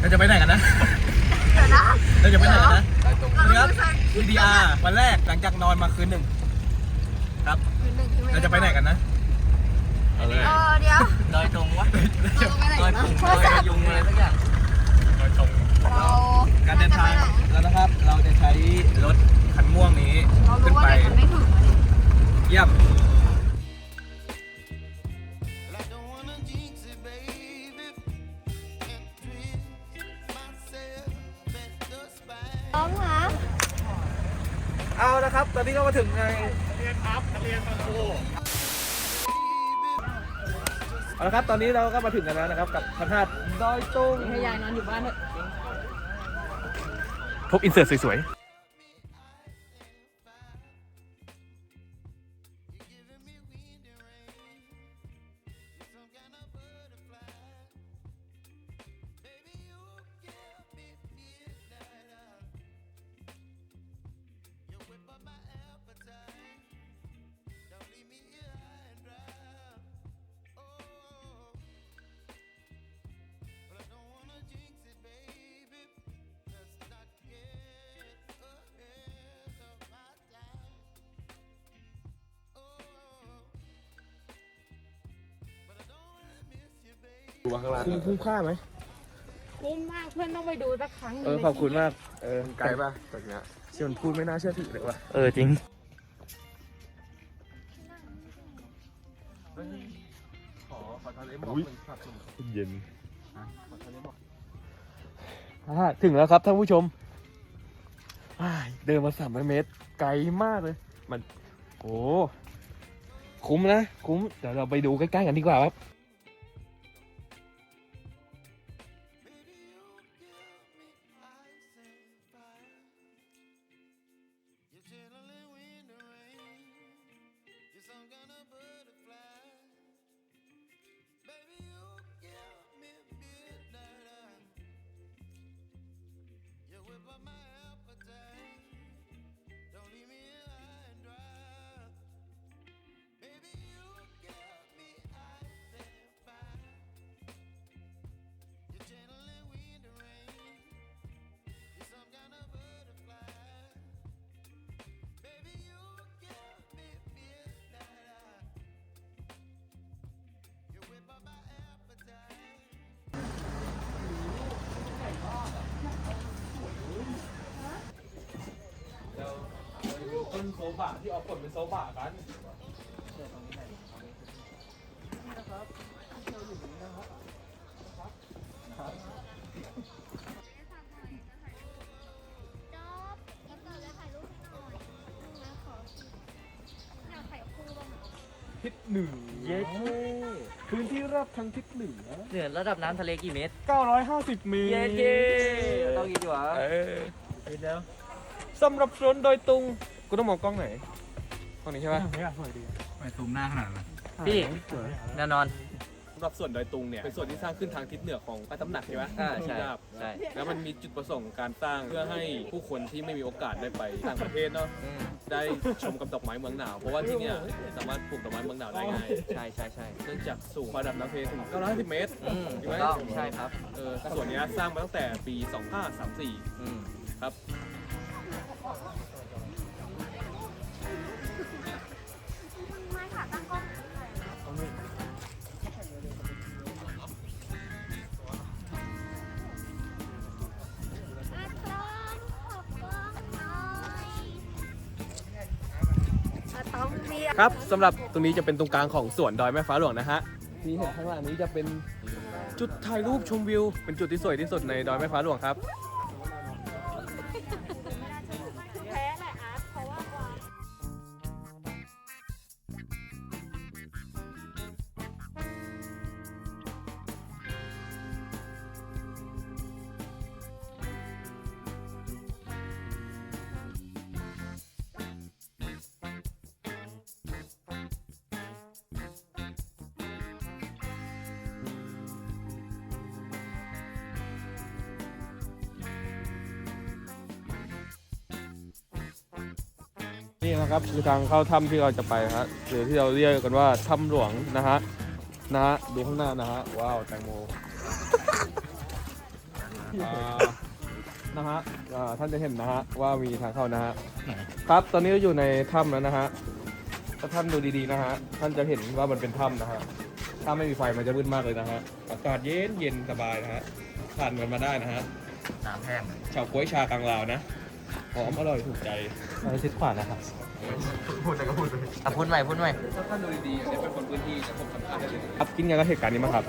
เราจะไปไหนกันนะเราจะไปไหนกันนะครับ VDR วันแรกหลังจากนอนมาคืนหนึ่งครับเราจะไปไหนกันนะเออเดี๋ยวดอยตรงวะเราไปไหนดอยนะตุงโทดรอยศัพท์ยุงอะไรสักอย่างดอยตรงเราการเดินทางแล้วนะครับ เราจะใช้รถคันม่วงนี้เราขึ้รู้นว่าไปเด็กมันไม่ถึงอะดิ เยี่ยม เอาละครับตอนนี้เราก็มาถึงกันแล้วนะครับกับพระธาตุดอยตุงให้ยายนอนอยู่บ้านเถอะ พบอินเสิร์ตสวย But baby. ๆคุ้มคุ้มค่าไหมคุ้มมากเพื่อนต้องไปดูสักครั้งหนึ่งเออขอบคุณมาก เออไกลป่ะจากเนี้ยเสียงพูดไม่น่าเชื่อถือเลยว่ะเออจริงขอขอทะเลหมอกอุ๊ยเป็นภาพสมุทรเย็นขอทะเลหมอกอ่าถึงแล้วครับท่านผู้ชมอ้ายเดินมาสามร้อยเมตร ไกลมากเลย มันโอ้คุ้มนะ คุ้ม เดี๋ยวเราไปดูใกล้ๆกันดีกว่าครับ ต้นโซบะที่ออกผลเป็นโซบะกันจ๊อบยินเกิดเลยถ่ายรูปให้หน่อยนะขออยากถ่ายคู่บ้างทิศเหนือเย้พื้นที่ราบทางทิศเหนือเหนือระดับน้ำทะเลกี่เมตร 950 เมตร เย้เย้ต้องกี่ดีวะเออเดี๋ยวสำหรับสวนโดยตุง กูต้องมองกล้องไหนกล้องนี้ใช่ปะพี่ แน่นอน สำหรับส่วนดอยตุงเนี่ยเป็นส่วนที่สร้างขึ้นทางทิศเหนือของพระตำหนักใช่ไหมอ่าใช่ราบใช่ แล้วมันมีจุดประสงค์การสร้างเพื่อให้ผู้คนที่ไม่มีโอกาสได้ไปต่างประเทศเนาะอืมได้ชมกับดอกไม้เมืองหนาวเพราะว่าที่เนี่ยสามารถปลูกดอกไม้เมืองหนาวได้ง่ายใช่ใช่ใช่เนื่องจากสูงระดับน้ำทะเลถึง950เมตรอืมถูถูกกไหมต้องใช่ครับ เออส่วนเนี้ยสร้างมาตั้งแต่ปี 2534 อืม ครับ ครับสำหรับตรงนี้จะเป็นตรงกลางของสวนดอยแม่ฟ้าหลวงนะฮะที่เห็นข้างหลังนี้จะเป็นจุดถ่ายรูปชมวิว เป็นจุดที่สวยที่สุดในดอยแม่ฟ้าหลวงครับ นี่นะครับคือทางเข้าถ้ำที่เราจะไปนะฮะหรือที่เราเรียกกันว่าถ้ำหลวงนะฮะนะฮะดูข้างหน้านะฮะว้าวแตงโมอ่านะฮะอ่าท่านจะเห็นนะฮะว่ามีทางเข้านะฮะครับตอนนี้เราอยู่ในถ้ำแล้วนะฮะถ้าท่านดูดีๆนะฮะท่านจะเห็นว่ามันเป็นถ้ำนะฮะถ้าไม่มีไฟมันจะมืดมากเลยนะฮะอากาศเย็นเย็นสบายนะฮะผ่านกันมาได้นะฮะน้ำแห้งชาวก้วยชากลางลาวนะห อมอร่อยถูกใจอะไรชิดขวานะครับพูดอะไรก็พูดไปอะพูดใหม่พูดใหม่ถ้าท่านดูดีๆเนี่ยเป็นคนพื้นที่จะผมสัมภาษณ์ได้เลยครับกินยังกับเหตุการณ์นี้มั้างครับ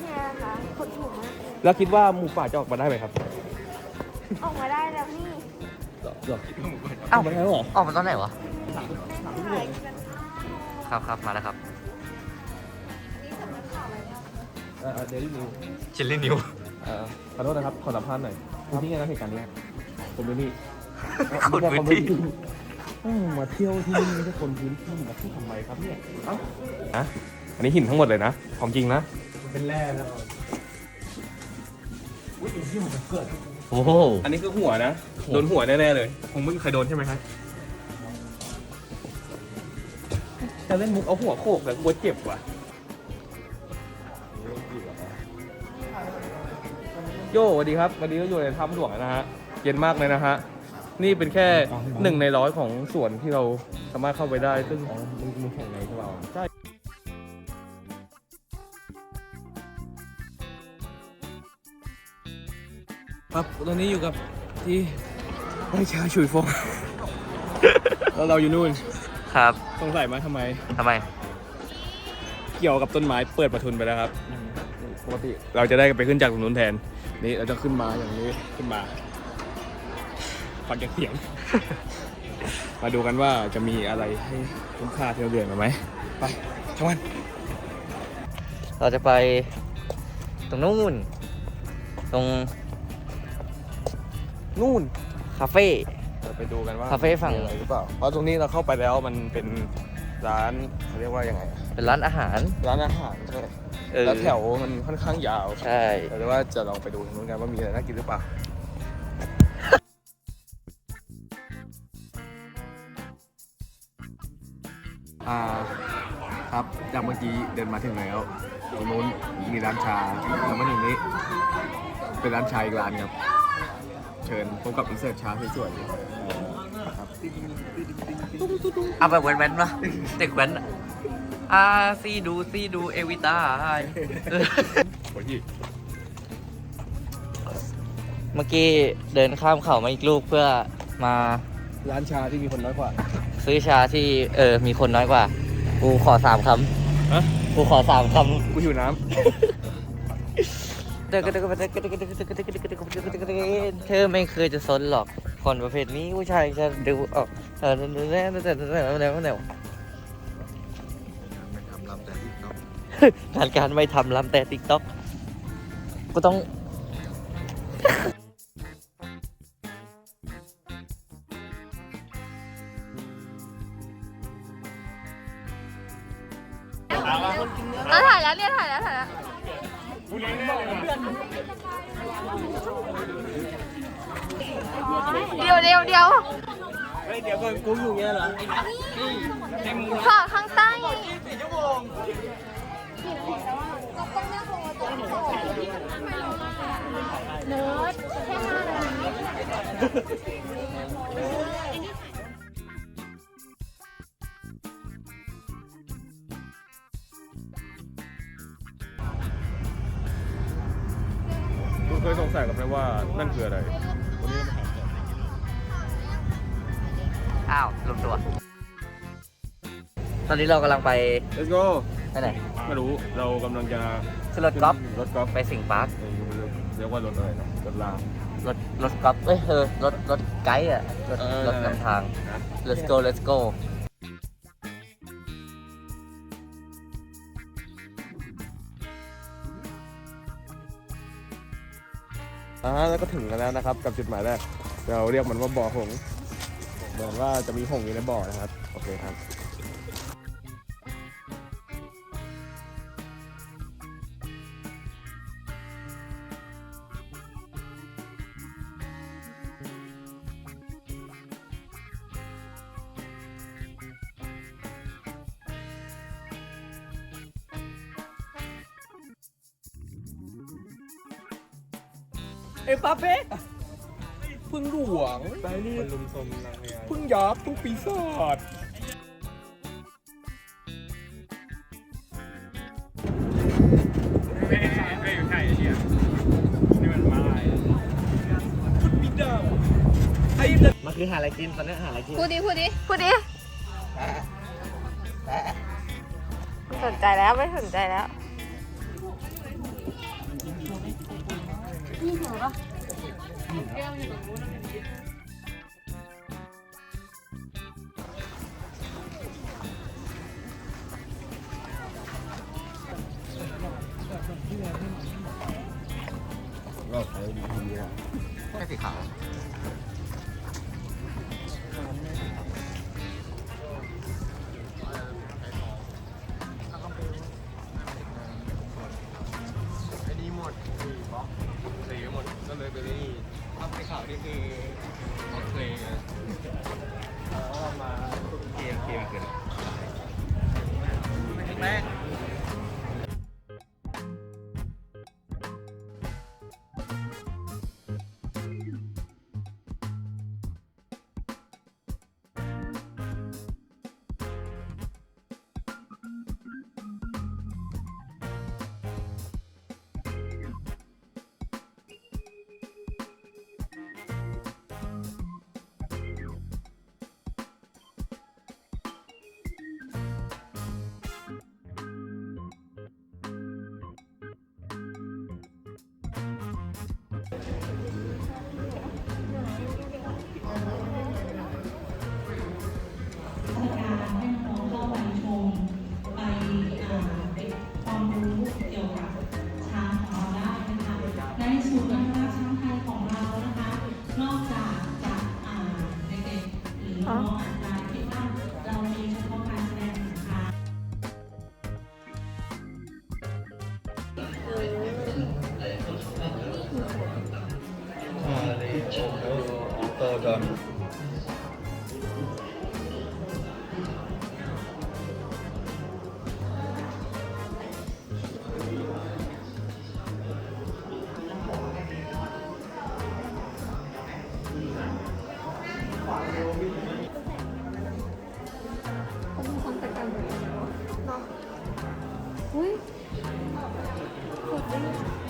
แค่ค่ะขดถุงมากเลยแล้วคิดว่าหมูป่าจะออกมาได้ไหมครับ ออกมาได้แล้วนี่หรอคิดว่าหมูป่าจะอเอ้าอกมาได้หรอออกมาตอนไหนวะถ่ายกันครับครับมาแล้วครับนี่สำนักข่าวอะไรเนี่ยเออเดลี่นิวชิลลี่นิวเอ่อขอโทษนะครับ ขอสัมภาษณ์หน่อยคุณที่ไงนะเหตุการณ์เนี้ยคนพื้นที่ คนพื้นที่อ้าวมาเที่ยวที่นี่ไม่ใช่คนพื้นที่มาเที่ยวทำไมครับเนี่ยเอ้าอะอันนี้หินทั้งหมดเลยนะของจริงนะเป็นแร่นะโอ้โหอันนี้คือหัวนะโดนหัวแน่ๆเลยคงไม่มีใครโดนใช่ไหมครับจะเล่นมุกเอาหัวโขกแต่กลัวเจ็บว่ะโย่สวัสดีครับวันนี้ก็อยู่ในถ้ำหลวงนะฮะเย็นมากเลยนะฮะ นี่เป็นแค่หนึ่งในร้อยของส่วนที่เราสามารถเข้าไปได้ซึ่ง มึงแข่งในใช่เปล่าใช่ ครับตอนนี้อยู่กับที่ไร่ชาฉุยฟง แล้วเราอยู่นู่นครับสงสัยไหมทำไม ทำไม เกี่ยวกับต้นไม้เปิดประทุนไปแล้วครับ ปกติเราจะได้ไปขึ้นจากตรงนู้นแทน นี่เราจะขึ้นมาอย่างนี้ขึ้นมา ฟังจากเสียง มาดูกันว่าจะมีอะไรให้คุ้มค่าที่เราเดือนมาไหมไปช่างมันเราจะไปตรงนู้นตรงนู่นคาเฟ่ เราไปดูกันว่าคาเฟ่ฝั่ง มีอะไรหรือเปล่า เพราะตรงนี้เราเข้าไปแล้วมันเป็นร้านเขาเรียกว่ายังไงอะเป็นร้านอาหารร้านอาหารใช่เออแล้วแถวมันค่อนข้างยาวใช่ เราจะว่าจะลองไปดูตรงนู้นกันว่ามีอะไรน่ากินหรือเปล่า อ่าครับจากเมื่อกี้เดินมาถึงแล้วตรงนู้นมีร้านชาแล้วมาถึงนี้ เป็นร้านชาอีกร้านครับ เชิญพบกับอินเสิร์ตชาสวยๆครับเอาแบบแว้นๆปะเด็กแว้นอะอ่าซีดูซีดูเอวิตาเออโอ้ยเมื่อกี้เดินข้ามเขามาอีกลูกเพื่อมาร้านชาที่มีคนน้อยกว่า ซื้อชาที่เออมีคนน้อยกว่า กูขอสามคฮะำกูขอสามคำกูหิวน้เธอไม่เคยจะสนหรอก คนประเภทนี้ผู้ชายจะดูออกเออแล้วแต่แต่แต่แต่แต่การการไม่ทำลำแต่ติ๊กต็อกก็ต้อง อะถ่ายแล้วเนี่ยถ่ายแล้วถ่ายแล้วเดี๋ยวเดี๋ยวเดี๋ยวำเฮ้ยเดี๋ยวก่อนกูอยู่เงี้ยเหรอฝากข้างใต้เนิร์ดแค่ห้านาที ยสงสัยกับไหมว่านั่นคืออะไร วันนี้เรามาถามก่อนอ้าวลงตัว ตอนนี้เรากำลังไป Let's go ไปไหน ไม่รู้เรากำลังจะขึ้นรถกอล์ฟรถกอล์ฟไปสิงห์ปาร์ค เออเรียกว่ารถอะไรนะรถราง รถรถกอล์ฟเอ้ยเออรถรถไกด์อะรถเออรถนำทาง นะ let's go let's go อ่าแล้วก็ถึงกันแล้วนะครับ กับจุดหมายแรก เราเรียกมันว่าบ่อหง เหมือนว่าจะมีหงอยู่ในบ่อนะครับ โอเคครับ เอ็มปาเป้พึ่งหลวงไปนี่ลุมสมนางพญาพึ่งยักษ์ทุกปีศาจไม่ใช่ไม่ใช่เนี่ยนี่มันมาคุณปีดาวไอ้เด็กมันคือหาอะไรกินตอนนี้หาอะไรกินพูดดิพูดดิพูดดิไม่สนใจแล้วไม่สนใจแล้ว ก็ใส่ดีๆแค่สีขาวไอ้นี่หมดสี่บล็อกสี่หมดก็เลยไปนี่ ถ้าไปข่าวนี่คือออสเพลย์แล้วก็มาเกมเกมเกิดแรก เตอร์กันอุ้ยสุดเลย